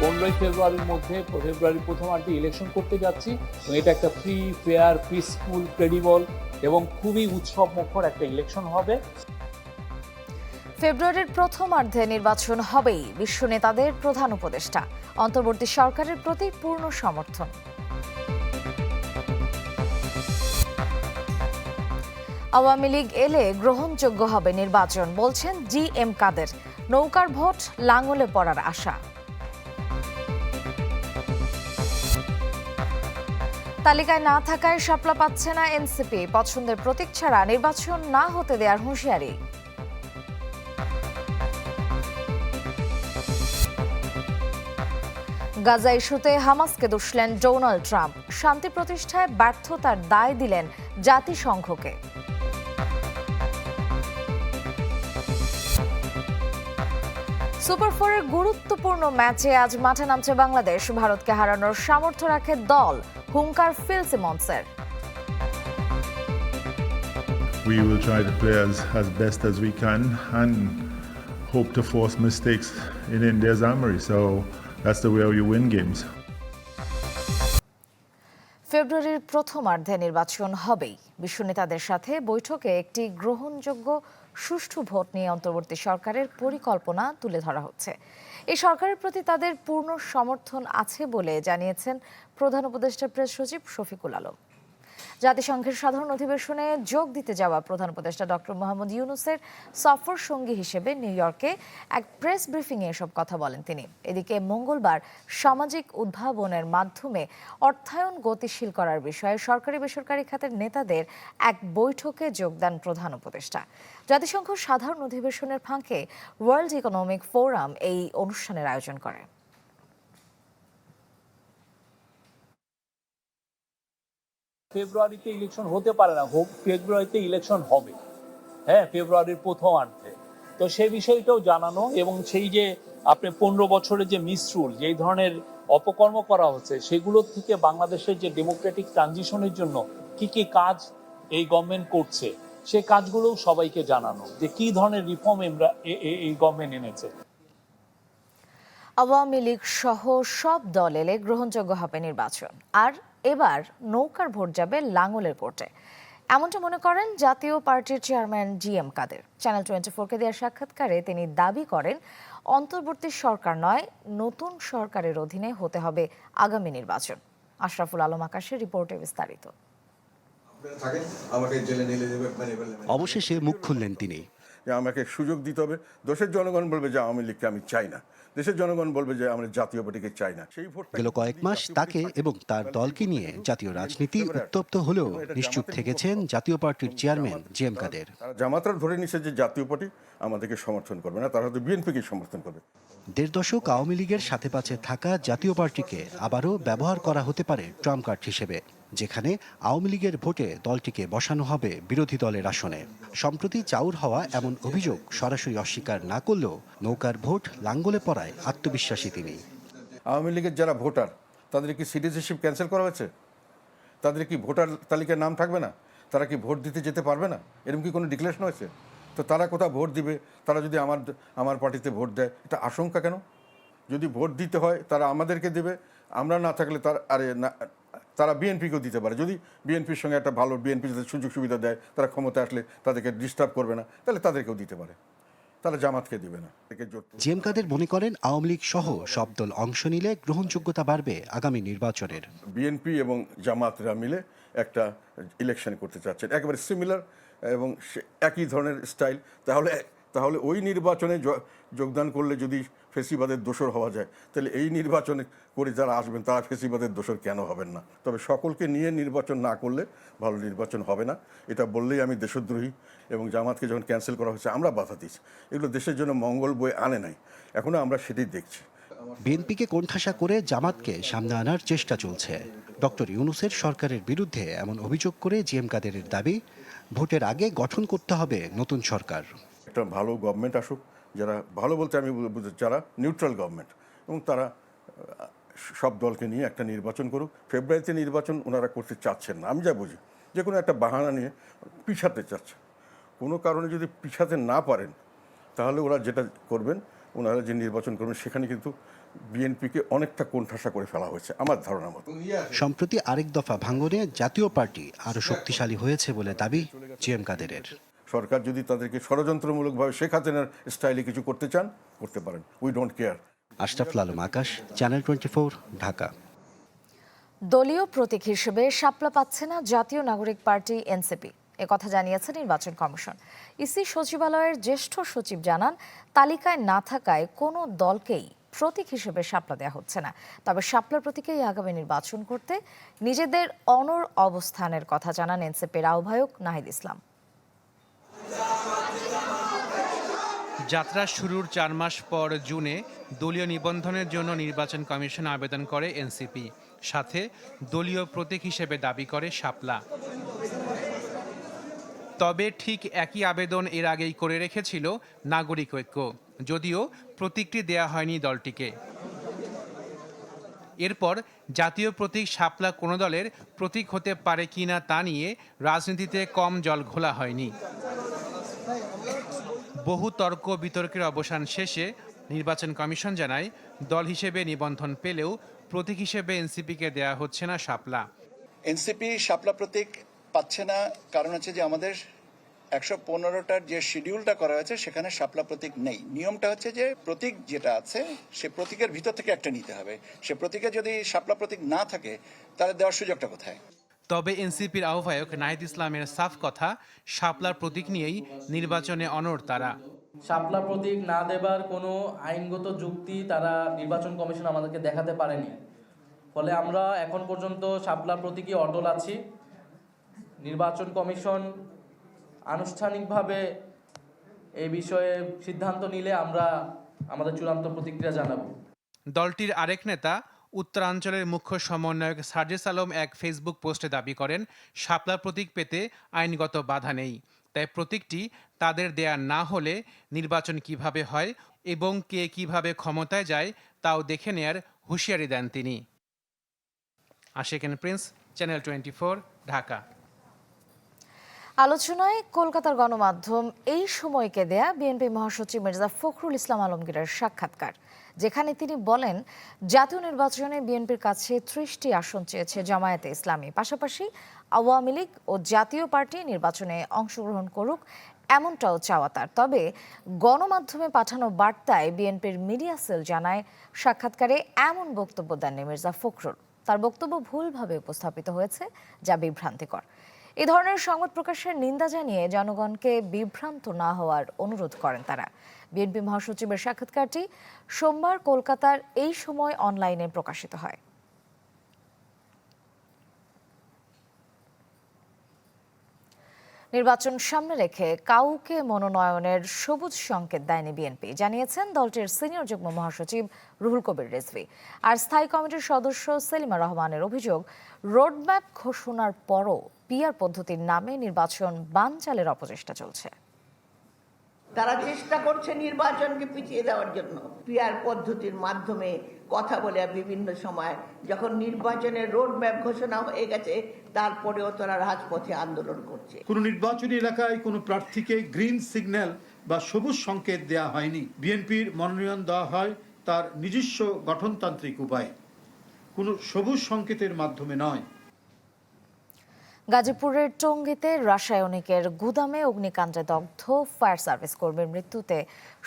পনেরোই ফেব্রুয়ারির মধ্যে ফেব্রুয়ারির প্রথম প্রথমার্ধে ইলেকশন করতে যাচ্ছি। এবং এটা একটা ফ্রি ফেয়ার পিসফুল ক্রেডিবল এবং খুবই উৎসব মুখর একটা ইলেকশন হবে। ফেব্রুয়ারির প্রথমার্ধে নির্বাচন হবেই বিশ্ব নেতাদের প্রধান উপদেষ্টা। অন্তর্বর্তী সরকারের প্রতি পূর্ণ সমর্থন। আওয়ামী লীগ এলে গ্রহণযোগ্য হবে নির্বাচন, বলছেন জি এম কাদের। নৌকার ভোট, লাঙলে পড়ার আশা। তালিকায় না থাকায় শাপলা পাচ্ছে না এনসিপি। পছন্দের প্রতীক ছাড়া নির্বাচন না হতে দেওয়ার হুঁশিয়ারি। গাজা ইস্যুতে হামাসকে দুষলেন ডোনাল্ড ট্রাম্প। শান্তি প্রতিষ্ঠায় ব্যর্থতার দায় দিলেন জাতিসংঘকে। সুপার ফোরের গুরুত্বপূর্ণ ম্যাচে আজ মাঠে নামছে বাংলাদেশ। ভারতকে হারানোর সামর্থ্য রাখে দল। হুঙ্কার ফিল সিমন্সের we will try to play as, as best as we can and hope to force mistakes in India's armory. So that's the way you win games. ফেব্রুয়ারির প্রথমার্ধে নির্বাচন হবেই বিশ্ব নেতাদের সাথে বৈঠকে একটি গ্রহণযোগ্য সুষ্ঠু ভোট নিয়ে অন্তর্বর্তী সরকারের পরিকল্পনা তুলে ধরা হচ্ছে এই সরকারের প্রতি তাদের পূর্ণ সমর্থন আছে বলে জানিয়েছেন প্রধান উপদেষ্টা প্রেস সচিব শফিকুল আলম। জাতিসংঘের সাধারণ অধিবেশনে যোগ দিতে যাওয়া প্রধান উপদেষ্টা ডক্টর মোহাম্মদ ইউনুসের সফর সঙ্গী হিসেবে নিউ ইয়র্কে এক প্রেস ব্রিফিংয়ে এসব কথা বলেন তিনি। এদিকে মঙ্গলবার সামাজিক উদ্ভাবনের মাধ্যমে অর্থায়ন গতিশীল করার বিষয়ে সরকারি বেসরকারি খাতের নেতাদের এক বৈঠকে যোগদান প্রধান উপদেষ্টা। জাতিসংঘ সাধারণ অধিবেশনের ফাঁকে ওয়ার্ল্ড ইকোনমিক ফোরাম এই অনুষ্ঠানের আয়োজন করে। ফেব্রুয়ারিতে ইলেকশন হতে পারে না ফেব্রুয়ারিতে ইলেকশন হবে। হ্যাঁ ফেব্রুয়ারির প্রথমার্ধে তো সেই বিষয়টাও জানানো এবং সেই যে আপনি পনেরো বছরের যে মিসরুল, যেই ধরনের অপকর্ম করা হচ্ছে, সেগুলো থেকে বাংলাদেশের যে ডেমোক্রেটিক ট্রানজিশনের জন্য কি কি কাজ এই গভর্নমেন্ট করছে সেই কাজগুলো সবাইকে জানানো, যে কি ধরনের রিফর্ম আমরা এই গভর্নমেন্ট এনেছে। আওয়ামী লীগ সহ সব দল এলে গ্রহণযোগ্য হবে নির্বাচন। আর এবার নৌকার ভোট যাবে লাঙ্গলের কোর্টে। এমনটা মনে করেন জাতীয় পার্টির chairman G M Kader. Channel twenty ফোরকে দেওয়া সাক্ষাৎকারে তিনি দাবি করেন অন্তর্বর্তী সরকার নয় নতুন সরকারের অধীনে হতে হবে আগামী নির্বাচন। আশরাফুল আলম আকাশের রিপোর্টে বিস্তারিত। মানে অবশেষে মুখ খুললেন তিনি। যে আমাকে সুযোগ দিতে হবে। দেশের জনগণ বলবে যে আওয়ামী লীগকে আমি চাই না। দেশের জনগণ বলবে যে আমরা জাতীয় পার্টিকে চাই না। সেই ভোট গেল কয়েক মাস তাকে এবং তার দলকে নিয়ে জাতীয় রাজনীতি উত্তপ্ত হলেও নিশ্চুপ থেকেছেন জাতীয় পার্টির চেয়ারম্যান জি এম কাদের। তারা জামাতরা ধরে নিচ্ছে যে জাতীয় পার্টি আমাদেরকে সমর্থন করবে না তারা হয়তো বিএনপিকে সমর্থন করবে। দেড় দশক আওয়ামী লীগের সাথে পাশে থাকা জাতীয় পার্টিকে আবারও ব্যবহার করা হতে পারে ট্রাম্প কার্ড হিসেবে। যেখানে আওয়ামী লীগের ভোটে দলটিকে বসানো হবে বিরোধী দলের আসনে। সম্প্রতি চাউর হওয়া এমন অভিযোগ সরাসরি অস্বীকার না করলেও নৌকার ভোট লাঙ্গলে পড়ায় আত্মবিশ্বাসী তিনি। আওয়ামী লীগের যারা ভোটার, তাদের কি সিটিজেনশিপ ক্যান্সেল করা হয়েছে? তাদের কি ভোটার তালিকায় নাম থাকবে না? তারা কি ভোট দিতে যেতে পারবে না? এরকম কি কোনো ডিক্লারেশন হয়েছে? তো তারা কোথাও ভোট দিবে? তারা যদি আমার আমার পার্টিতে ভোট দেয়, এটা আশঙ্কা কেন? যদি ভোট দিতে হয়, তারা আমাদেরকে দেবে। আমরা না থাকলে তার, আরে না তারা বিএনপিকেও দিতে পারে। যদি বিএনপির সঙ্গে একটা ভালো বিএনপি যাদের সুযোগ সুবিধা দেয় তারা ক্ষমতা আসলে তাদেরকে ডিস্টার্ব করবে না তাহলে তাদেরকেও দিতে পারে। তারা জামাতকে দিবে না। একে জোট জি এম কাদের মনে করেন আওয়ামী লীগ সহ সব দল অংশ নিলে গ্রহণযোগ্যতা বাড়বে আগামী নির্বাচনের। বিএনপি এবং জামাতরা মিলে একটা ইলেকশন করতে চাচ্ছেন। একেবারে সিমিলার এবং একই ধরনের স্টাইল তাহলে তাহলে ওই নির্বাচনে যোগদান করলে যদি ফেসিবাদের দোষর হওয়া যায়, তাহলে এই নির্বাচনে করে যারা আসবেন, তারা ফেসিবাদের দোষর কেন হবেন না? তবে সকলকে নিয়ে নির্বাচন না করলে ভালো নির্বাচন হবে না। এটা বললেই আমি দেশদ্রোহী এবং জামাতকে যখন ক্যান্সেল করা হয়েছে, আমরা বাধা দিচ্ছি এগুলো দেশের জন্য মঙ্গল বই আনে নাই। এখনও আমরা সেটাই দেখছি। বিএনপিকে কোণঠাসা করে জামাতকে সামনে আনার চেষ্টা চলছে। ডক্টর ইউনুসের সরকারের বিরুদ্ধে এমন অভিযোগ করে জি এম কাদেরের দাবি, ভোটের আগে গঠন করতে হবে নতুন সরকার। একটা ভালো গভর্নমেন্ট আসুক, যারা ভালো বলতে আমি যারা নিউট্রাল গভর্নমেন্ট এবং তারা সব দলকে নিয়ে একটা নির্বাচন করুক। ফেব্রুয়ারিতে নির্বাচন ওনারা করতে চাচ্ছেন না। আমি যা বুঝি, যে কোনো একটা বাহানা নিয়ে পিছাতে চাচ্ছে কোনো কারণে যদি পিছাতে না পারেন, তাহলে ওরা যেটা করবেন, ওনারা যে নির্বাচন করবেন, সেখানে কিন্তু বিএনপিকে অনেকটা কোণঠাসা করে ফেলা হয়েছে, আমার ধারণা মতো। সম্প্রতি আরেক দফা ভাঙনে জাতীয় পার্টি আরও শক্তিশালী হয়েছে বলে দাবি জি এম কাদেরের। সরকার যদি তাদেরকে ষড়যন্ত্রমূলকভাবে শেখ হাসিনার স্টাইলে কিছু করতে চান করতে পারেন। We don't care Ashraful Alam Akash channel twenty Dhaka. দলীয় প্রতীক হিসেবে শাপলা পাচ্ছে না জাতীয় নাগরিক পার্টি এনসিপি। কথা জানিয়েছে নির্বাচন কমিশন। ইসি সচিবালয়ের জ্যেষ্ঠ সচিব জানান তালিকায় না থাকায় কোনো দলকেই প্রতীক হিসেবে শাপলা দেওয়া হচ্ছে না। তবে শাপলার প্রতীকেই আগামী নির্বাচন করতে নিজেদের অনর অবস্থানের কথা জানান এনসিপির আহ্বায়ক নাহিদ ইসলাম। যাত্রা শুরুর চার মাস পর জুনে দলীয় নিবন্ধনের জন্য নির্বাচন কমিশন আবেদন করে এনসিপি। সাথে দলীয় প্রতীক হিসেবে দাবি করে শাপলা। তবে ঠিক একই আবেদন এর আগেই করে রেখেছিল নাগরিক ঐক্য। যদিও প্রতীকটি দেয়া হয়নি দলটিকে। এরপর জাতীয় প্রতীক শাপলা কোনো দলের প্রতীক হতে পারে কিনা তা নিয়ে রাজনীতিতে কম জল ঘোলা হয়নি। বহু তর্ক বিতর্কের অবসান শেষে নির্বাচন কমিশন জানায়, দল হিসেবে নিবন্ধন পেলেও প্রতীক হিসেবে এনসিপিকে দেয়া হচ্ছে না শাপলা। এনসিপি শাপলা প্রতীক পাচ্ছে না, কারণ হচ্ছে যে আমাদের একশো পনেরোটার যে শিডিউলটা করা হয়েছে, সেখানে শাপলা প্রতীক নেই। নিয়মটা হচ্ছে যে প্রতীক যেটা আছে, সে প্রতীকের ভিতর থেকে একটা নিতে হবে। সে প্রতীকে যদি শাপলা প্রতীক না থাকে, তাহলে দেওয়ার সুযোগটা কোথায়? তবে এনসিপির আহ্বায়ক নাহিদ ইসলামের সাফ কথা শাপলার প্রতীক নিয়েই নির্বাচনে অনড় তারা। শাপলা প্রতীক না দেবার কোনো আইনগত যুক্তি তারা নির্বাচন কমিশন আমাদেরকে দেখাতে পারেনি। ফলে আমরা এখন পর্যন্ত শাপলা প্রতীকই অটল আছি। নির্বাচন কমিশন আনুষ্ঠানিকভাবে এই বিষয়ে সিদ্ধান্ত নিলে আমরা আমাদের চূড়ান্ত প্রতিক্রিয়া জানাব। দলটির আরেক নেতা উত্তরাঞ্চলের মুখ্য সমন্বয়ক সার্জেস আলম এক ফেসবুক পোস্টে দাবি করেন শাপলা প্রতীক পেতে আইনগত বাধা নেই। তাই প্রতীকটি তাদের দেয়া না হলে নির্বাচন কীভাবে হয় এবং কে কীভাবে ক্ষমতায় যায় তাও দেখে নেয়ার হুঁশিয়ারি দেন তিনি। Asheken Prince, channel twenty four, Dhaka. আলোচনায় কলকাতার গণমাধ্যম এই সময়কে দেয়া বিএনপি মহাসচিব মির্জা ফখরুল ইসলাম আলমগীরের সাক্ষাৎকার। যেখানে তিনি বলেন, জাতীয় নির্বাচনে বিএনপির কাছে ত্রিশটি আসন চেয়েছে জামায়াতে ইসলামী। পাশাপাশি আওয়ামী লীগ ও জাতীয় পার্টি নির্বাচনে অংশগ্রহণ করুক এমনটাও চাওয়া তার। তবে গণমাধ্যমে পাঠানো বার্তায় বিএনপির মিডিয়া সেল জানায়, সাক্ষাৎকারে এমন বক্তব্য দেননি মির্জা ফখরুল। তার বক্তব্য ভুলভাবে উপস্থাপিত হয়েছে, যা বিভ্রান্তিকর। এ ধরনের সংবাদ প্রকাশের নিন্দা জানিয়ে জনগণকে বিভ্রান্ত না হওয়ার অনুরোধ করেন তারা। বিএনপি মহাসচিবের সাক্ষাৎকারটি সোমবার কলকাতার এই সময় অনলাইনে প্রকাশিত হয়। নির্বাচন সামনে রেখে কাউকে মনোনয়নের সবুজ সংকেত দেয়নি বিএনপি। জানিয়েছেন দলটির সিনিয়র যুগ্ম মহাসচিব রুহুল কবির রেজভি। আর স্থায়ী কমিটির সদস্য সেলিমা রহমানের অভিযোগ, রোডম্যাপ ঘোষণার পরও পিআর পদ্ধতির নামে নির্বাচন বানচালের অপচেষ্টা চলছে। তারা চেষ্টা করছে নির্বাচনকে পিছিয়ে দেওয়ার জন্য। পিআর পদ্ধতির মাধ্যমে কথা বলে বিভিন্ন সময় যখন নির্বাচনের রোড ম্যাপ ঘোষণা হয়ে গেছে, তারপরেও তারা রাজপথে আন্দোলন করছে। কোনো নির্বাচনী এলাকায় কোনো প্রার্থীকে গ্রিন সিগন্যাল বা সবুজ সংকেত দেওয়া হয়নি। বিএনপির মনোনয়ন দেওয়া হয় তার নিজস্ব গঠনতান্ত্রিক উপায়। কোনো সবুজ সংকেতের মাধ্যমে নয়। গাজীপুরের টঙ্গীতে রাসায়নিকের গুদামে অগ্নিকাণ্ডে দগ্ধ ফায়ার সার্ভিস কর্মীর মৃত্যুতে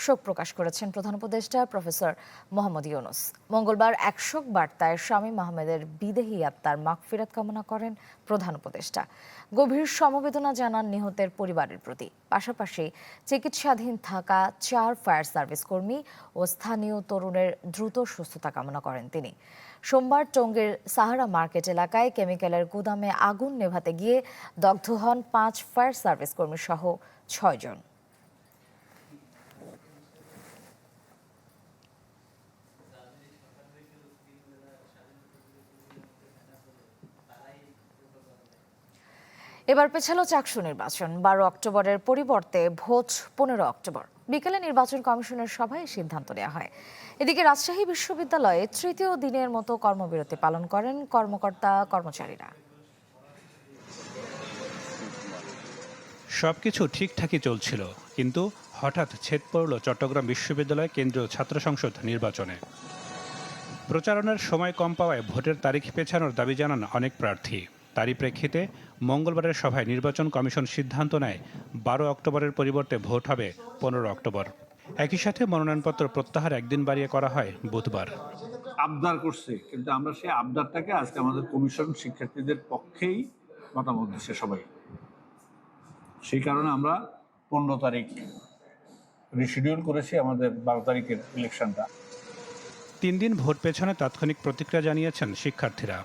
শোক প্রকাশ করেছেন প্রধান উপদেষ্টা প্রফেসর মোহাম্মদ ইউনুস। মঙ্গলবার এক শোক বার্তায় শামীম আহমেদের বিদেহী আত্মার মাগফিরাত কামনা করেন প্রধান উপদেষ্টা। গভীর সমবেদনা জানান নিহতের পরিবারের প্রতি। পাশাপাশি চিকিৎসাধীন থাকা চার ফায়ার সার্ভিস কর্মী ও স্থানীয় তরুণের দ্রুত সুস্থতা কামনা করেন তিনি। সোমবার টঙ্গীর সাহারা মার্কেট এলাকায় কেমিক্যালের গুদামে আগুন নেভাতে গিয়ে দগ্ধ হন পাঁচ ফায়ার সার্ভিস কর্মী সহ ছয়জন। এবার পেছালো চাকসু নির্বাচন। বারো অক্টোবরের পরিবর্তে ভোট পনেরো অক্টোবর। বিকেলে নির্বাচন কমিশনের সভায় সিদ্ধান্ত নেওয়া হয়। এদিকে রাজশাহী বিশ্ববিদ্যালয়ে তৃতীয় দিনের মতো কর্মবিরতি পালন করেন কর্মকর্তা, কর্মচারীরা। সবকিছু ঠিকঠাকই চলছিল, কিন্তু হঠাৎ ছেদ পড়ল চট্টগ্রাম বিশ্ববিদ্যালয় কেন্দ্রীয় ছাত্র সংসদ নির্বাচনে। প্রচারণার সময় কম পাওয়ায় ভোটের তারিখ পেছানোর দাবি জানান অনেক প্রার্থী। তারই প্রেক্ষিতে মঙ্গলবারের সভায় নির্বাচন কমিশন সিদ্ধান্ত নেয় বারো অক্টোবরের পরিবর্তে ভোট হবে পনেরো অক্টোবর। একই সাথে মনোনয়নপত্র প্রত্যাহার একদিন বাড়িয়ে করা হয় বুধবার। আবদার করছে কিন্তু আমরা সেই আবদারটাকে আজকে আমাদের কমিশন শিক্ষার্থীদের পক্ষেই মতামত দিচ্ছে সবাই। সেই কারণে আমরা পনেরো তারিখ রিশিডিউল করেছি আমাদের বারো তারিখের ইলেকশনটা তিন দিন ভোট পেছনে তাৎক্ষণিক প্রতিক্রিয়া জানিয়েছেন শিক্ষার্থীরা।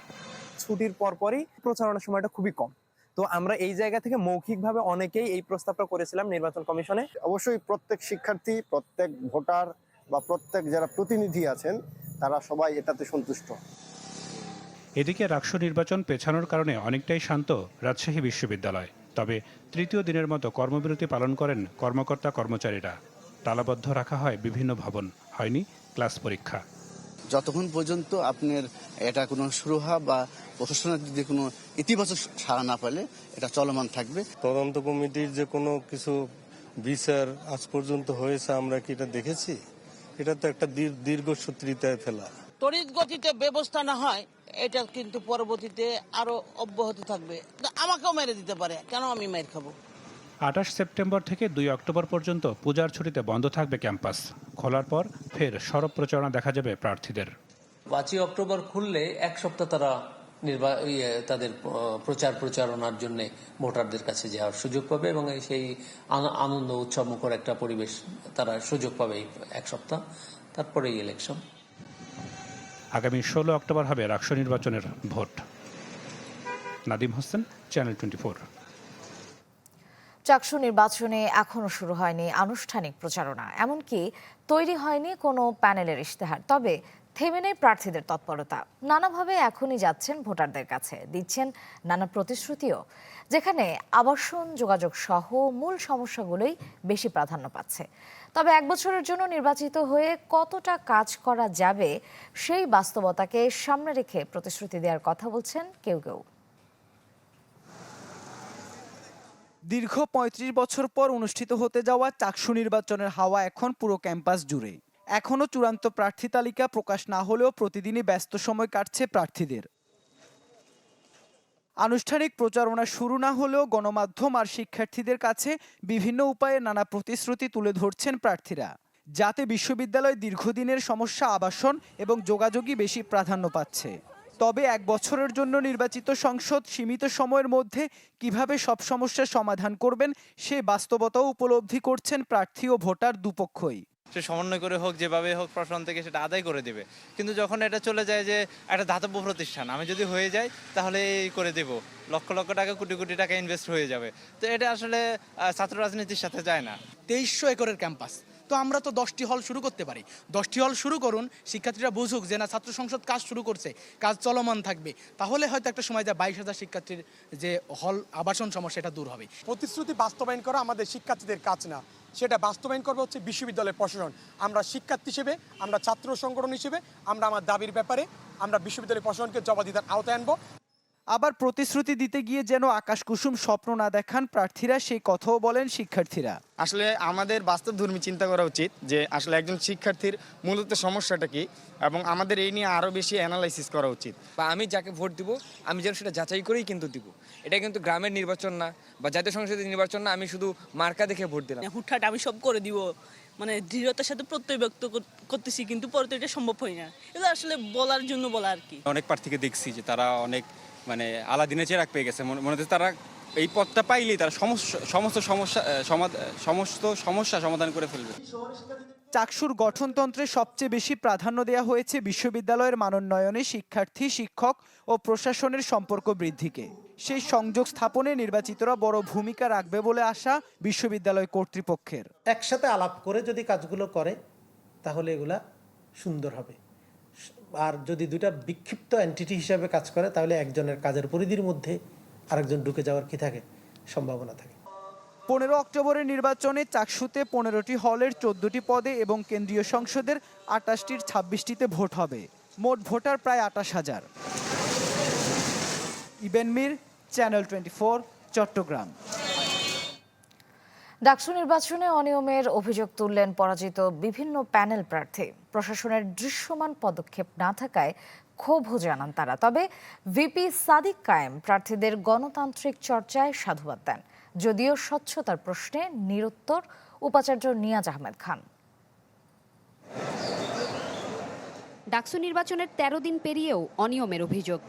ছুটির পরপরই প্রচারণার সময়টা খুবই কম। তো আমরা এই জায়গা থেকে মৌখিকভাবে অনেকেই এই প্রস্তাবটা করেছিলাম নির্বাচন কমিশনে। অবশ্যই প্রত্যেক শিক্ষার্থী প্রত্যেক ভোটার বা প্রত্যেক যারা প্রতিনিধি আছেন তারা সবাই এটাতে সন্তুষ্ট। এদিকে রাকসু নির্বাচন পেছানোর কারণে অনেকটাই শান্ত রাজশাহী বিশ্ববিদ্যালয়। তবে তৃতীয় দিনের মতো কর্মবিরতি পালন করেন কর্মকর্তা কর্মচারীরা। তালাবদ্ধ রাখা হয় বিভিন্ন ভবন। হয়নি ক্লাস পরীক্ষা। যতক্ষণ পর্যন্ত আপনার এটা কোনো সুরাহা বা প্রশাসনের যদি কোনো ইতিবাচক সাড়া না পেলে এটা চলমান থাকবে। তদন্ত কমিটির যে কোনো কিছু বিচার আজ পর্যন্ত হয়েছে আমরা কি এটা দেখেছি? এটা তো একটা দীর্ঘ সূত্রিতায় ফেলা। তড়িৎ গতিতে ব্যবস্থা না হয় এটা কিন্তু পরবর্তীতে আরও অব্যাহত থাকবে। আমাকেও মেরে দিতে পারে কেন আমি মার খাব? আঠাশ সেপ্টেম্বর থেকে দুই অক্টোবর পর্যন্ত পূজার ছুটিতে বন্ধ থাকবে ক্যাম্পাস। খোলার পর ফের সরব প্রচারণা দেখা যাবে প্রার্থীদের। পাঁচই অক্টোবর খুললে এক সপ্তাহ তারা ইয়ে, তাদের প্রচার প্রচারণার জন্য ভোটারদের কাছে যাওয়ার সুযোগ পাবে এবং সেই আনন্দ উৎসব মুখর একটা পরিবেশ তারা সুযোগ পাবে এক সপ্তাহ। তারপরেই ইলেকশন আগামী ষোলো অক্টোবর হবে রাকসু নির্বাচনের vote. Nadim Hossain channel twenty Chaksu নির্বাচনে এখনও শুরু হয়নি আনুষ্ঠানিক প্রচারণা। এমনকি তৈরি হয়নি কোনো প্যানেলের ইশতেহার। তবে থেমে নেই প্রার্থীদের তৎপরতা। নানাভাবে এখনই যাচ্ছেন ভোটারদের কাছে। দিচ্ছেন নানা প্রতিশ্রুতিও। যেখানে আবাসন, যোগাযোগ সহ মূল সমস্যাগুলোই বেশি প্রাধান্য পাচ্ছে। তবে এক বছরের জন্য নির্বাচিত হয়ে কতটা কাজ করা যাবে, সেই বাস্তবতাকে সামনে রেখে প্রতিশ্রুতি দেওয়ার কথা বলছেন কেউ কেউ। দীর্ঘ ৩৫ বছর পর অনুষ্ঠিত হতে যাওয়া চাকসু নির্বাচনের হাওয়া এখন পুরো ক্যাম্পাস জুড়ে। এখনও চূড়ান্ত প্রার্থী তালিকা প্রকাশ না হলেও প্রতিদিনই ব্যস্ত সময় কাটছে প্রার্থীদের। আনুষ্ঠানিক প্রচারণা শুরু না হলেও গণমাধ্যম আর শিক্ষার্থীদের কাছে বিভিন্ন উপায়ে নানা প্রতিশ্রুতি তুলে ধরছেন প্রার্থীরা। যাতে বিশ্ববিদ্যালয় দীর্ঘদিনের সমস্যা আবাসন এবং যোগাযোগই বেশি প্রাধান্য পাচ্ছে। তবে এক বছরের জন্য নির্বাচিত সংসদ সীমিত সময়ের মধ্যে কীভাবে সব সমস্যার সমাধান করবেন সে বাস্তবতাও উপলব্ধি করছেন প্রার্থী ও ভোটার দুপক্ষই। সে সমন্বয় করে হোক যেভাবে হোক প্রশাসন থেকে সেটা আদায় করে দেবে। কিন্তু যখন এটা চলে যায় যে একটা ধাতব্য প্রতিষ্ঠান আমি যদি হয়ে যাই তাহলে এই করে দেব। লক্ষ লক্ষ টাকা কোটি কোটি টাকা ইনভেস্ট হয়ে যাবে। তো এটা আসলে ছাত্র রাজনীতির সাথে যায় না। তেইশশো একরের ক্যাম্পাস। তো আমরা তো দশটি হল শুরু করতে পারি। দশটি হল শুরু করুন, শিক্ষার্থীরা বুঝুক যে না, ছাত্র সংসদ কাজ শুরু করছে, কাজ চলমান থাকবে। তাহলে হয়তো একটা সময় যা বাইশ হাজার শিক্ষার্থীর যে হল আবাসন সমস্যা, এটা দূর হবে। প্রতিশ্রুতি বাস্তবায়ন করা আমাদের শিক্ষার্থীদের কাজ না। সেটা বাস্তবায়ন করবে হচ্ছে বিশ্ববিদ্যালয় প্রশাসন। আমরা শিক্ষার্থী হিসেবে, আমরা ছাত্র সংগঠন হিসেবে, আমরা আমার দাবির ব্যাপারে আমরা বিশ্ববিদ্যালয় প্রশাসনকে জবাবদিহিতার আওতায় আনব। আবার প্রতিশ্রুতি দিতে গিয়ে যেন আকাশ কুসুম স্বপ্ন না দেখান প্রার্থীরা সেই কথাও বলেন শিক্ষার্থীরা। আসলে আমাদের বাস্তবধর্মী চিন্তা করা উচিত যে আসলে একজন শিক্ষার্থীর মূলত সমস্যাটা কি এবং আমাদের এই নিয়ে আরও বেশি অ্যানালাইসিস করা উচিত। বা আমি যাকে ভোট দিব আমি যেন সেটা যাচাই করেই কিন্তু দিব। এটা কিন্তু গ্রামের নির্বাচন না বা জাতীয় সংসদের নির্বাচন না আমি শুধু মার্কা দেখে ভোট দিলাম। হুটহাট আমি সব করে দিব। মানে দৃঢ়তার সাথে প্রত্যয় ব্যক্ত করতেছি কিন্তু পরে তো এটা সম্ভব হয় না। এটা আসলে বলার জন্য বলা আর কি। অনেক প্রার্থীকে দেখছি যে তারা অনেক মানে আলাদিনে চেরাক পেয়ে গেছে। মনে মনে হচ্ছে তারা এই পদটা পাইলেই তারা সমস্ত সমস্ত সমস্যা সমস্ত সমস্যা সমাধান করে ফেলবে। চাকসুর গঠনতন্ত্রে সবচেয়ে বেশি প্রাধান্য দেওয়া হয়েছে বিশ্ববিদ্যালয়ের মানোন্নয়নে শিক্ষার্থী শিক্ষক ও প্রশাসনের সম্পর্ক বৃদ্ধিকে। সেই সংযোগ স্থাপনে নির্বাচিতরা বড় ভূমিকা রাখবে বলে আশা বিশ্ববিদ্যালয় কর্তৃপক্ষের। একসাথে আলাপ করে যদি কাজগুলো করে তাহলে এগুলা সুন্দর হবে। আর যদি দুইটা বিক্ষিপ্ত এন্টিটি হিসাবে কাজ করে, তাহলে একজনের কাজের পরিধির মধ্যে আরেকজন ঢুকে যাওয়ার কি থাকে? সম্ভাবনা থাকে। পনেরো অক্টোবরের নির্বাচনে চাকসুতে পনেরোটি হলের চোদ্দটি পদে এবং কেন্দ্রীয় সংসদের আটাশটির ছাব্বিশটিতে ভোট হবে। মোট ভোটার প্রায় আটাশ হাজার। Eben Mir channel twenty Chattogram. DUCSU নির্বাচনে অনিয়মের অভিযোগ তুললেন পরাজিত বিভিন্ন প্যানেল প্রার্থী। প্রশাসনের দৃশ্যমান পদক্ষেপ না থাকায় ক্ষোভও জানান তারা। তবে ভিপি সাদিক কায়েম প্রার্থীদের গণতান্ত্রিক চর্চায় সাধুবাদ দেন। যদিও স্বচ্ছতার প্রশ্নে নিরুত্তর উপাচার্য নিয়াজ আহমেদ খান। ডাকসু নির্বাচনের ১৩ দিন পেরিয়েও অনিয়মের অভিযোগ।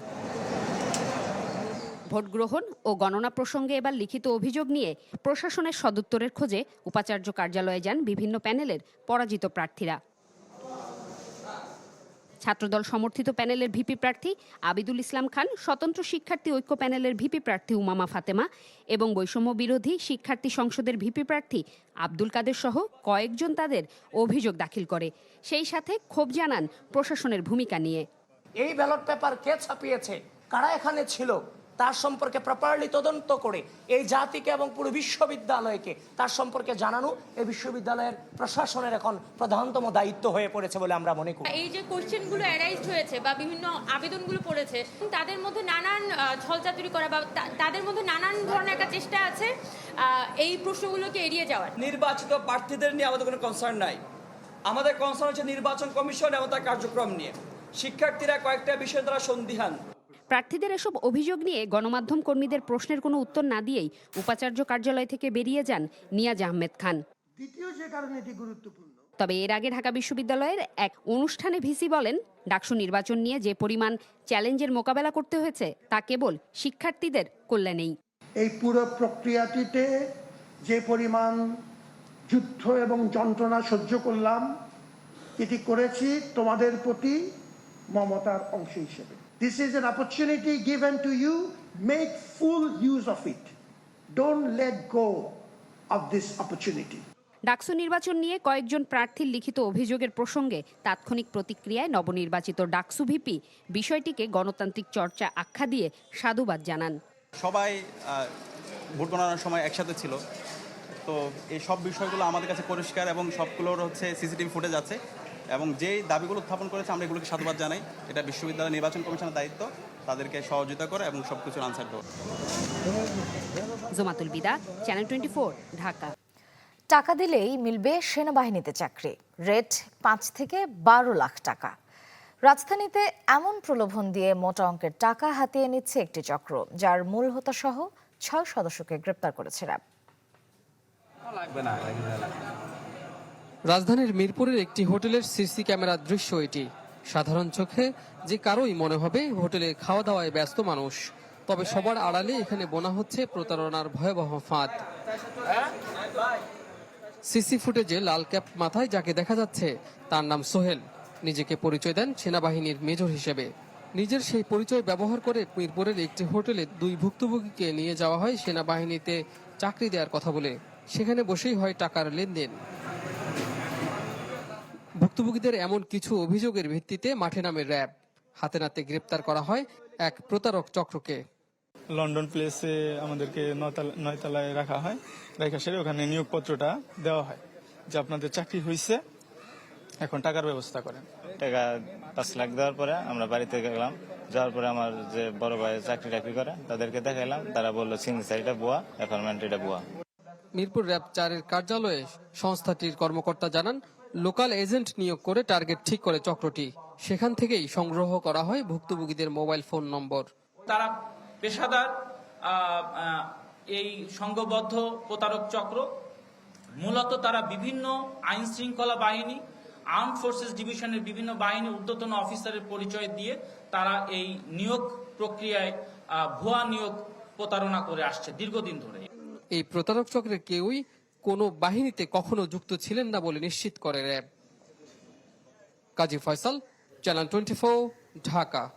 ভোট গ্রহণ ও গণনা প্রসঙ্গে এবার লিখিত অভিযোগ নিয়ে প্রশাসনের সদুত্তরের খোঁজে উপাচার্য কার্যালয়ে যান বিভিন্ন প্যানেলের পরাজিত প্রার্থীরা। ছাত্রদল সমর্থিত প্যানেলের ভিপি প্রার্থী আবিদুল ইসলাম খান, স্বতন্ত্র শিক্ষার্থী ঐক্য প্যানেলের ভিপি প্রার্থী উমামা ফাতেমা এবং বৈষম্য বিরোধী শিক্ষার্থী সংসদের ভিপি প্রার্থী আব্দুল কাদের সহ কয়েকজন তাদের অভিযোগ দাখিল করে। সেই সাথে ক্ষোভ জানান প্রশাসনের ভূমিকা নিয়ে। এই ব্যালট পেপার কে ছাপিয়েছে? কারা এখানে ছিল? তার সম্পর্কে প্রপারলি তদন্ত করে এই জাতিকে এবং পুরো বিশ্ববিদ্যালয়কে তার সম্পর্কে জানানো এই বিশ্ববিদ্যালয়ের প্রশাসনের এখন প্রধানতম দায়িত্ব হয়ে পড়েছে বলে আমরা মনে করি। এই যে কোশ্চেনগুলো অ্যারাইজড হয়েছে বা বিভিন্ন আবেদনগুলো পড়েছে তাদের মধ্যে নানান ছলচাতুরি করা বা তাদের মধ্যে নানান ধরনের একটা চেষ্টা আছে আহ, এই প্রশ্নগুলোকে এড়িয়ে যাওয়ার। নির্বাচিত প্রার্থীদের নিয়ে আমাদের কোনো কনসার্ন নাই। আমাদের কনসার্ন হচ্ছে নির্বাচন কমিশন এবং তার কার্যক্রম নিয়ে। শিক্ষার্থীরা কয়েকটা বিষয় দ্বারা সন্দিহান। প্রার্থীদের এসব অভিযোগ নিয়ে গণমাধ্যম কর্মীদের প্রশ্নের কোনো উত্তর না দিয়েই উপাচার্য কার্যালয় থেকে বেরিয়ে যান নিয়াজ আহমেদ খান। দ্বিতীয় যে কারণে এটি গুরুত্বপূর্ণ। তবে এর আগে ঢাকা বিশ্ববিদ্যালয়ের এক অনুষ্ঠানে ভিসি বলেন ডাকসু নির্বাচন নিয়ে যে পরিমাণ চ্যালেঞ্জের মোকাবেলা করতে হয়েছে তা কেবল শিক্ষার্থীদের কল্যাণেই। এই পুরো প্রক্রিয়াটিতে যে পরিমাণ যুদ্ধ এবং যন্ত্রণা সহ্য করলাম এটি করেছি তোমাদের প্রতি মমতার অংশ হিসেবে। This is an opportunity given to you make full use of it don't let go of this opportunity Daksu নির্বাচন নিয়ে কয়েকজন প্রার্থীর লিখিত অভিযোগের প্রসঙ্গে তাৎক্ষণিক প্রতিক্রিয়ায় নবনির্বাচিত ডাকসু ভিপি বিষয়টিকে গণতান্ত্রিক চর্চা আখ্যা দিয়ে সাধুবাদ জানান। সবাই ভোট গণনার সময় একসাথে ছিল। তো এই সব বিষয়গুলো আমাদের কাছে পরিষ্কার এবং সবগুলোর হচ্ছে সিসিটিভি ফুটেজ আছে। এবং যেই দাবিগুলো উত্থাপন করেছে আমরা এগুলোকে সাধুবাদ জানাই। এটা বিশ্ববিদ্যালয় নির্বাচন কমিশনের দায়িত্ব। তাদেরকে সহযোগিতা করে এবং সব কিছুর আনসার দেওয়া। জোমাতুল বিদা চ্যানেল টোয়েন্টি ঢাকা। টাকা দিলেই মিলবে সেনাবাহিনীতে চাকরি। রেট পাঁচ থেকে বারো লাখ টাকা। রাজধানীতে এমন প্রলোভন দিয়ে মোটা অঙ্কের টাকা হাতিয়ে নিচ্ছে একটি চক্র যার মূল হোতা সহ ছয় সদস্যকে গ্রেপ্তার করেছে র্যাব। রাজধানীর মিরপুরের একটি হোটেলের সিসি ক্যামেরার দৃশ্য এটি। সাধারণ চোখে যে কারোই মনে হবে, হোটেলে খাওয়া দাওয়ায় ব্যস্ত মানুষ। তবে সবার আড়ালে এখানে বোনা হচ্ছে প্রতারণার ভয়াবহ ফাঁদ। সিসি ফুটেজে লাল ক্যাপ মাথায় যাকে দেখা যাচ্ছে, তার নাম সোহেল। নিজেকে পরিচয় দেন সেনাবাহিনীর মেজর হিসেবে। নিজের সেই পরিচয় ব্যবহার করে মিরপুরের একটি হোটেলে দুই ভুক্তভোগীকে নিয়ে যাওয়া হয় সেনাবাহিনীতে চাকরি দেওয়ার কথা বলে। সেখানে বসেই হয় টাকার লেনদেন। ভুক্তভোগীদের এমন কিছু অভিযোগের ভিত্তিতে মাঠে নামে র্যাব। হাতে নাতে গ্রেপ্তার করা হয় এক প্রতারক চক্রকে। লন্ডন প্লেসে আমাদেরকে নয়তলা- নয়তলায় রাখা হয়। রেখা সেরে ওখানে নিয়োগপত্রটা দেওয়া হয় যে আপনাদের চাকরি হয়েছে এখন টাকার ব্যবস্থা করেন। টাকা পাঁচ লাখ দেওয়ার পরে আমরা বাড়িতে গেলাম। যাওয়ার পরে আমার যে বড় ভাই চাকরি টাকরি করে তাদেরকে দেখাইলাম। তারা বলল সিগনেচার এটা বুয়া অ্যাপার্টমেন্ট এটা বুয়া মিরপুর র্যাব চারের কার্যালয়ে সংস্থাটির কর্মকর্তা জানান, লোকাল এজেন্ট নিয়োগ করে টার্গেট ঠিক করে চক্রটি। সেখান থেকেই সংগ্রহ করা হয় ভুক্তভোগীদের মোবাইল ফোন নম্বর। তারা পেশাদার এই সংঘবদ্ধ প্রতারক চক্র। মূলত তারা বিভিন্ন আইন শৃঙ্খলা বাহিনী, আর্ম ফোর্সেস ডিভিশনের বিভিন্ন বাহিনী ঊর্ধ্বতন অফিসারের পরিচয় দিয়ে তারা এই নিয়োগ প্রক্রিয়ায় ভুয়া নিয়োগ প্রতারণা করে আসছে দীর্ঘদিন ধরে। এই প্রতারক চক্রের কেউই কোন বাহিনীতে কখনো যুক্ত ছিলেন না বলে নিশ্চিত করে RAB. Kazi Faisal channel twenty Dhaka.